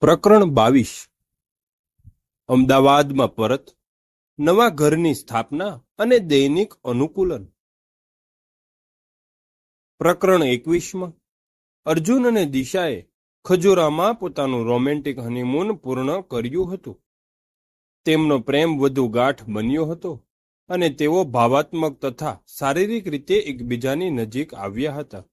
પ્રકરણ બાવીસ. અમદાવાદમાં પરત, નવા ઘરની સ્થાપના અને દૈનિક અનુકૂલન. પ્રકરણ એકવીસમાં, અર્જુન અને દિશાએ ખજુરામાં પોતાનું રોમેન્ટિક હનીમૂન પૂર્ણ કર્યું હતું. તેમનો પ્રેમ વધુ ગાંઠ બન્યો હતો અને તેઓ ભાવાત્મક તથા શારીરિક રીતે એકબીજાની નજીક આવ્યા હતા.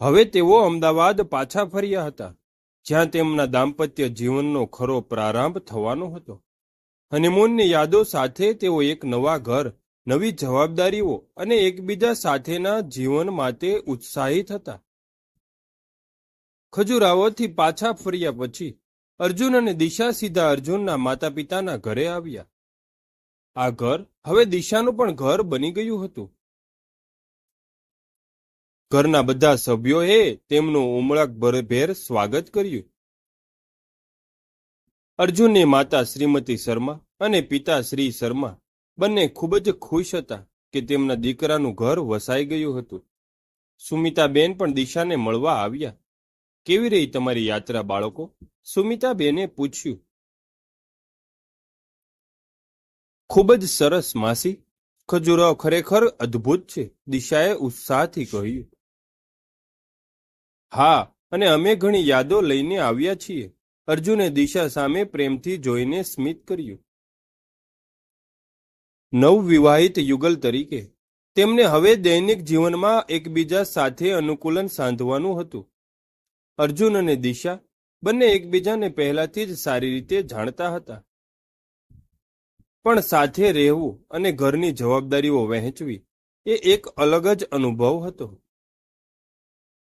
હવે તેઓ અમદાવાદ પાછા ફર્યા હતા. જ્યાં તેમના દાંપત્ય જીવનનો ખરો પ્રારંભ થવાનો હતો. હનીમૂનની યાદો સાથે તેઓ એક નવા ઘર, નવી જવાબદારીઓ અને એકબીજા સાથેના જીવન માટે ઉત્સાહિત હતા. ખજુરાહોથી પાછા ફર્યા પછી અર્જુન અને દિશા સીધા અર્જુનના માતા પિતાના ઘરે આવ્યા. આ ઘર હવે દિશાનું પણ ઘર બની ગયું હતું. ઘરના બધા સભ્યોએ તેમનું ઉમળકભેર સ્વાગત કર્યું. અર્જુનની માતા શ્રીમતી શર્મા અને પિતા શ્રી શર્મા બંને ખૂબ જ ખુશ હતા કે તેમના દીકરાનું ઘર વસાઈ ગયું હતું. સુમિતાબેન પણ દિશાને મળવા આવ્યા. કેવી રહી તમારી યાત્રા, બાળકો? સુમિતાબેને પૂછ્યું. ખૂબ જ સરસ, માસી. ખજુરાવ ખરેખર અદ્ભુત છે, દિશાએ ઉત્સાહથી કહ્યું. હા, અને અમે ઘણી યાદો લઈને આવ્યા છીએ. અર્જુને દિશા સામે પ્રેમથી જોઈને સ્મિત કર્યું. નવવિવાહિત યુગલ તરીકે. તેમને હવે દૈનિક જીવનમાં એકબીજા સાથે અનુકૂલન સાંધવાનું હતું. અર્જુન અને દિશા બંને એકબીજાને પહેલાથી જ સારી રીતે જાણતા હતા. પણ સાથે રહેવું અને ઘરની જવાબદારીઓ વહેંચવી એ એક અલગ જ અનુભવ હતો.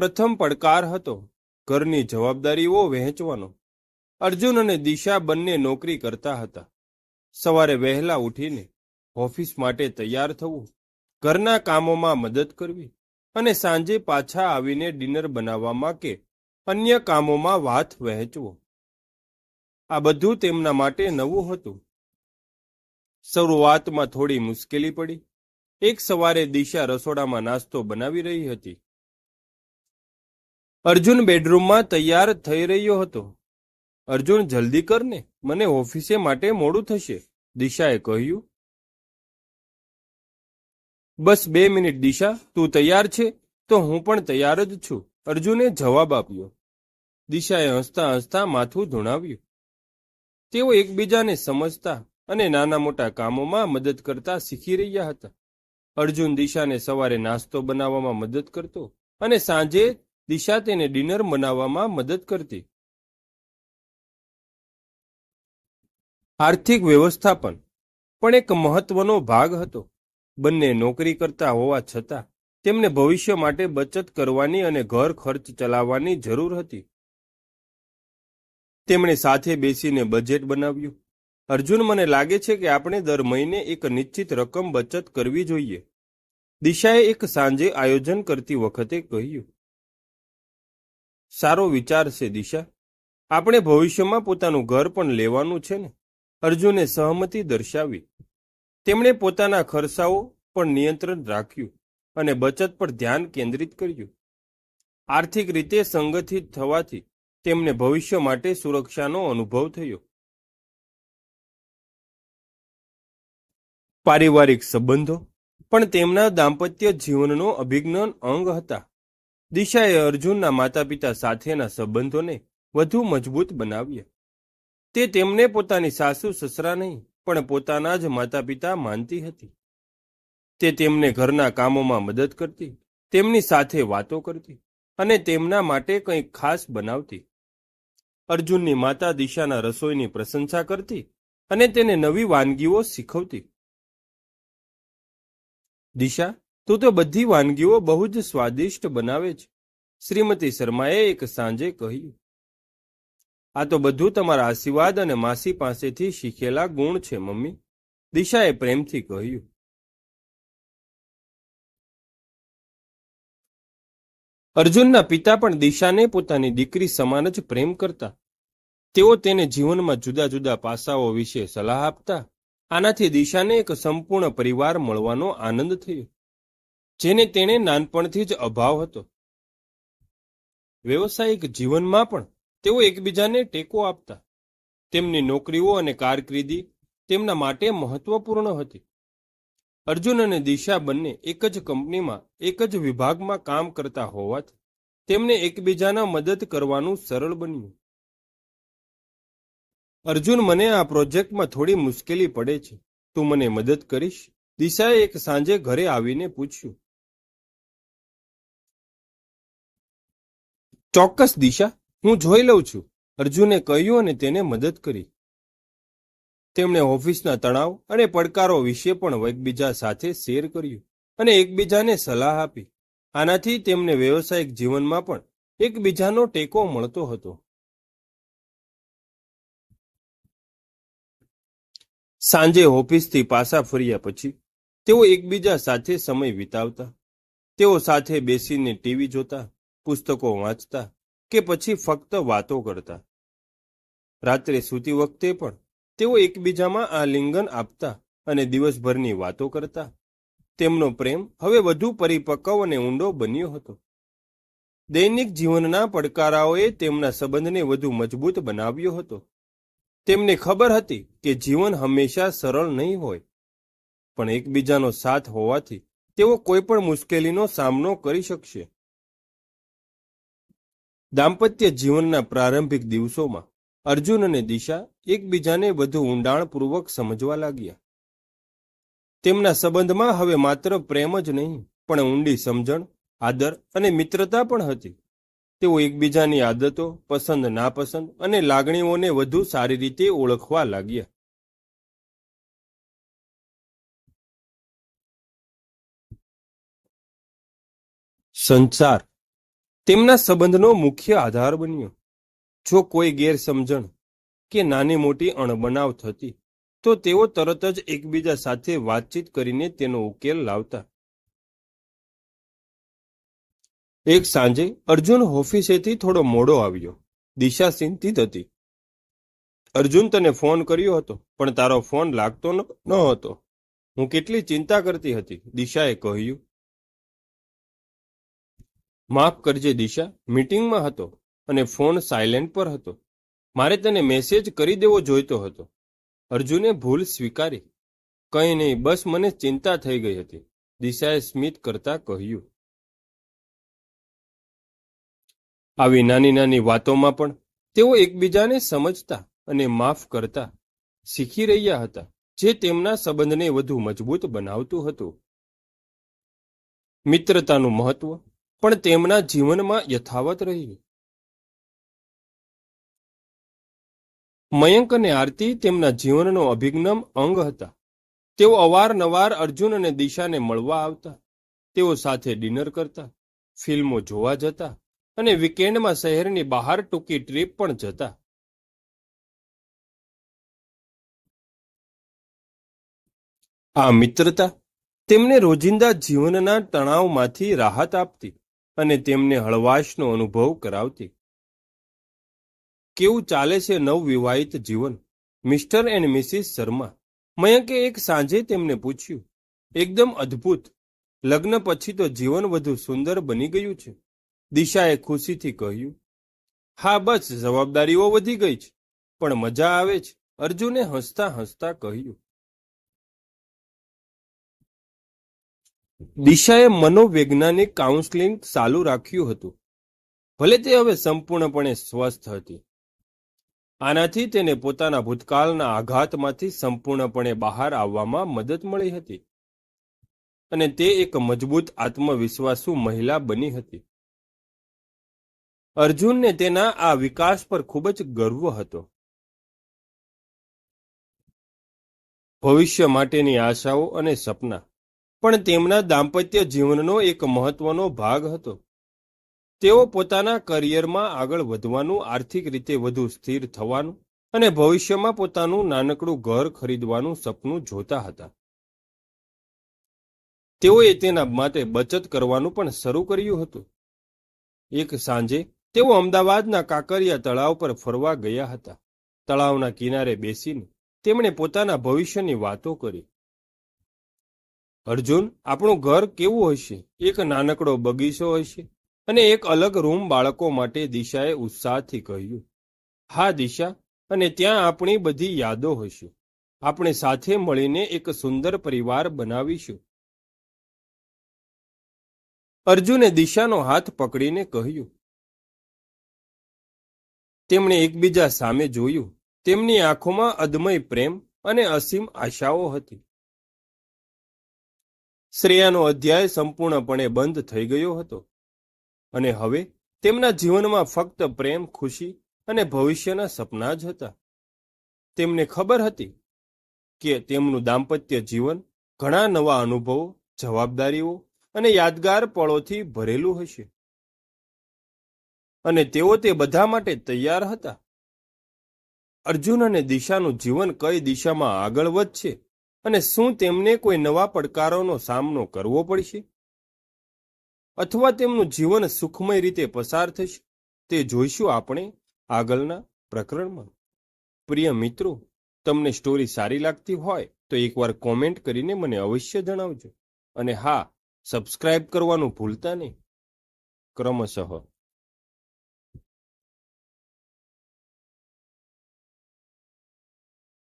પ્રથમ પડકાર હતો ઘરની જવાબદારીઓ વહેંચવાનો. અર્જુન અને દિશા બંને નોકરી કરતા હતા. સવારે વહેલા ઉઠીને ઓફિસ માટે તૈયાર થવું, ઘરના કામોમાં મદદ કરવી અને સાંજે પાછા આવીને ડિનર બનાવવામાં કે અન્ય કામોમાં વાત વહેંચવો. આ બધું તેમના માટે નવું હતું. શરૂઆતમાં થોડી મુશ્કેલી પડી. એક સવારે દિશા રસોડામાં નાસ્તો બનાવી રહી હતી. અર્જુન બેડરૂમમાં તૈયાર થઈ રહ્યો હતો. અર્જુન, જલ્દી કર ને. મને ઓફિસે માટે મોડું થશે, દિશાએ કહ્યું. બસ બે મિનિટ, દિશા. તું તૈયાર છે? તો હું પણ તૈયાર જ છું. અર્જુને જવાબ આપ્યો. દિશાએ હસતા હસતા માથું ધૂણાવ્યું. તેઓ એકબીજાને સમજતા અને નાના મોટા કામોમાં મદદ કરતા શીખી રહ્યા હતા. અર્જુન દિશાને સવારે નાસ્તો બનાવવામાં મદદ કરતો અને સાંજે દિશા તેને ડિનર બનાવવામાં મદદ કરતી. આર્થિક વ્યવસ્થાપન પણ એક મહત્વનો ભાગ હતો. બંને નોકરી કરતા હોવા છતાં તેમને ભવિષ્ય માટે બચત કરવાની અને ઘર ખર્ચ ચલાવવાની જરૂર હતી. તેમણે સાથે બેસીને બજેટ બનાવ્યું. અર્જુન, મને લાગે છે કે આપણે દર મહિને એક નિશ્ચિત રકમ બચત કરવી જોઈએ. દિશાએ એક સાંજે આયોજન કરતી વખતે કહ્યું સારો વિચાર છે, દિશા. આપણે ભવિષ્યમાં પોતાનું ઘર પણ લેવાનું છે ને? અર્જુને સહમતિ દર્શાવી. તેમણે પોતાના ખર્ચાઓ પર નિયંત્રણ રાખ્યું અને બચત પર ધ્યાન કેન્દ્રિત કર્યું. આર્થિક રીતે સંગઠિત થવાથી તેમને ભવિષ્ય માટે સુરક્ષાનો અનુભવ થયો. પારિવારિક સંબંધો પણ તેમના દાંપત્ય જીવનનો અભિજ્ઞાન અંગ હતા. દિશાએ અર્જુનના માતા પિતા સાથેના સંબંધોને વધુ મજબૂત બનાવ્યા. તે તેમને પોતાની સાસુ, સસરા નહીં, પણ પોતાના જ માતા પિતા માનતી હતી. તે તેમને ઘરના કામોમાં મદદ કરતી, તેમની સાથે વાતો કરતી અને તેમના માટે કંઈક ખાસ બનાવતી. અર્જુનની માતા દિશાના રસોઈની પ્રશંસા કરતી અને તેને નવી વાનગીઓ શીખવતી. દિશા તું તો બધી વાનગીઓ બહુ જ સ્વાદિષ્ટ બનાવે છે. શ્રીમતી શર્માએ એક સાંજે કહ્યું, આ તો બધું તમારા આશીર્વાદ અને માસી પાસેથી શીખેલા ગુણ છે, મમ્મી. દિશાએ પ્રેમથી કહ્યું, અર્જુનના પિતા પણ દિશાને પોતાની દીકરી સમાન જ પ્રેમ કરતા. તેઓ તેને જીવનમાં જુદા જુદા પાસાઓ વિશે સલાહ આપતા. આનાથી દિશાને એક સંપૂર્ણ પરિવાર મળવાનો આનંદ થયો. જેને તેણે નાનપણથી જ અભાવ હતો. વ્યવસાયિક જીવનમાં પણ તેઓ એકબીજાને ટેકો આપતા. તેમની નોકરીઓ અને કારકિર્દી તેમના માટે મહત્વપૂર્ણ હતી. અર્જુન અને દિશા બંને એક જ કંપનીમાં, એક જ વિભાગમાં કામ કરતા હોવાથી તેમને એકબીજાના મદદ કરવાનું સરળ બન્યું. અર્જુન, મને આ પ્રોજેક્ટમાં થોડી મુશ્કેલી પડે છે. તું મને મદદ કરીશ? દિશાએ એક સાંજે ઘરે આવીને પૂછ્યું ચોક્કસ દિશા, હું જોઈ લઉં છું. અર્જુને કહ્યું અને તેને મદદ કરી. તેમણે ઓફિસના તણાવ અને પડકારો વિશે પણ એકબીજા સાથે શેર કર્યું અને એકબીજાને સલાહ આપી. આનાથી તેમને વ્યવસાયિક જીવનમાં પણ એકબીજાનો ટેકો મળતો હતો. સાંજે ઓફિસથી પાછા ફર્યા પછી તેઓ એકબીજા સાથે સમય વિતાવતા. તેઓ સાથે બેસીને ટીવી જોતા. પુસ્તકો વાંચતા કે પછી ફક્ત વાતો કરતા. રાત્રે સૂતી વખતે પણ તેઓ એકબીજામાં આલિંગન આપતા અને દિવસભરની વાતો કરતા. તેમનો પ્રેમ હવે વધુ પરિપક્વ અને ઊંડો બન્યો હતો. દૈનિક જીવનના પડકારાઓએ તેમના સંબંધને વધુ મજબૂત બનાવ્યો હતો. તેમને ખબર હતી કે જીવન હંમેશા સરળ નહીં હોય. પણ એકબીજાનો સાથ હોવાથી તેઓ કોઈ પણ મુશ્કેલીનો સામનો કરી શકશે. દાંપત્ય જીવનના પ્રારંભિક દિવસોમાં અર્જુન અને દિશા એકબીજાને વધુ ઊંડાણપૂર્વક સમજવા લાગ્યા. તેમના સંબંધમાં હવે માત્ર પ્રેમ જ નહીં, પણ ઊંડી સમજણ, આદર અને મિત્રતા પણ હતી. તેઓ એકબીજાની આદતો, પસંદ નાપસંદ અને લાગણીઓને વધુ સારી રીતે ઓળખવા લાગ્યા. સંસાર તેમના સંબંધનો મુખ્ય આધાર બન્યો. જો કોઈ ગેરસમજણ કે નાની મોટી અણબનાવ થતી, તો તેઓ તરત જ એકબીજા સાથે વાતચીત કરીને તેનો ઉકેલ લાવતા. એક સાંજે અર્જુન ઓફિસેથી થોડો મોડો આવ્યો. દિશા ચિંતિત હતી. અર્જુન તને ફોન કર્યો હતો, પણ તારો ફોન લાગતો ન હતો હું કેટલી ચિંતા કરતી હતી, દિશાએ કહ્યું. માફ કરજે દિશા, મીટિંગમાં હતો અને ફોન સાયલેન્ટ પર હતો. મારે તને મેસેજ કરી દેવો જોઈતો હતો. અર્જુને ભૂલ સ્વીકારી. કંઈ નહીં, બસ મને ચિંતા થઈ ગઈ હતી. દિશાએ સ્મિત કરતા કહ્યું. આવી નાની નાની વાતોમાં પણ તેઓ એકબીજાને સમજતા અને માફ કરતા શીખી રહ્યા હતા, જે તેમના સંબંધને વધુ મજબૂત બનાવતું હતું. મિત્રતાનું મહત્વ પણ તેમના જીવનમાં યથાવત રહ્યું. મયંક અને આરતી તેમના જીવનનો અભિગ્નમ અંગ હતા. તેઓ અવારનવાર અર્જુન અને દિશાને મળવા આવતા. તેઓ સાથે ડિનર કરતા, ફિલ્મો જોવા જતા અને વીકેન્ડમાં શહેરની બહાર ટૂંકી ટ્રીપ પણ જતા. આ મિત્રતા તેમને રોજિંદા જીવનના તણાવમાંથી રાહત આપતી. અને તેમને હળવાશનો અનુભવ કરાવતી. કેવું ચાલે છે નવવિવાહિત જીવન? મિસ્ટર એન્ડ મિસિસ શર્મા, મયંકે એક સાંજે તેમને પૂછ્યું, એકદમ અદ્ભુત. લગ્ન પછી તો જીવન વધુ સુંદર બની ગયું છે. દિશાએ ખુશીથી કહ્યું, હા, બસ, જવાબદારીઓ વધી ગઈ છે, પણ મજા આવે છે. અર્જુને હસતા હસતા કહ્યું દિશાએ મનોવૈજ્ઞાનિક કાઉન્સેલિંગ ચાલુ રાખ્યું હતું. ભલે તે હવે સંપૂર્ણપણે સ્વસ્થ હતી. આનાથી તેને પોતાના ભૂતકાળના આઘાતમાંથી સંપૂર્ણપણે બહાર આવવામાં મદદ મળી હતી. અને તે એક મજબૂત આત્મવિશ્વાસુ મહિલા બની હતી. અર્જુનને તેના આ વિકાસ પર ખૂબ જ ગર્વ હતો. ભવિષ્ય માટેની આશાઓ અને સપના. પણ તેમના દાંપત્ય જીવનનો એક મહત્વનો ભાગ હતો. તેઓ પોતાના કરિયરમાં આગળ વધવાનું, આર્થિક રીતે વધુ સ્થિર થવાનું અને ભવિષ્યમાં પોતાનું નાનકડું ઘર ખરીદવાનું સપનું જોતા હતા. તેઓએ તેના માટે બચત કરવાનું પણ શરૂ કર્યું હતું. એક સાંજે તેઓ અમદાવાદના કાંકરિયા તળાવ પર ફરવા ગયા હતા. તળાવના કિનારે બેસીને તેમણે પોતાના ભવિષ્યની વાતો કરી. અર્જુન, આપણું ઘર કેવું હશે? એક નાનકડો બગીચો હશે અને એક અલગ રૂમ બાળકો માટે દિશાએ ઉત્સાહથી કહ્યું. હા, દિશા, અને ત્યાં આપણી બધી યાદો હશે. આપણે સાથે મળીને એક સુંદર પરિવાર બનાવીશું. અર્જુને દિશાનો હાથ પકડીને કહ્યું. તેમણે એકબીજા સામે જોયું. તેમની આંખોમાં અદમય પ્રેમ અને અસીમ આશાઓ હતી. શ્રેયાનો અધ્યાય સંપૂર્ણપણે બંધ થઈ ગયો હતો. અને હવે તેમના જીવનમાં ફક્ત પ્રેમ, ખુશી અને ભવિષ્યના સપના જ હતા. તેમને ખબર હતી કે તેમનું દાંપત્ય જીવન ઘણા નવા અનુભવો, જવાબદારીઓ અને યાદગાર પળોથી ભરેલું હશે. અને તેઓ તે બધા માટે તૈયાર હતા. અર્જુન અને દિશાનું જીવન કઈ દિશામાં આગળ વધશે અને શું તેમને કોઈ નવા પડકારોનો સામનો કરવો પડશે? અથવા તેમનું જીવન સુખમય રીતે પસાર થશે? તે જોઈશું આપણે આગળના પ્રકરણમાં. પ્રિય મિત્રો, તમને સ્ટોરી સારી લાગતી હોય તો એકવાર કોમેન્ટ કરીને મને અવશ્ય જણાવજો. અને હા સબસ્ક્રાઇબ કરવાનું ભૂલતા નહીં. ક્રમશઃ.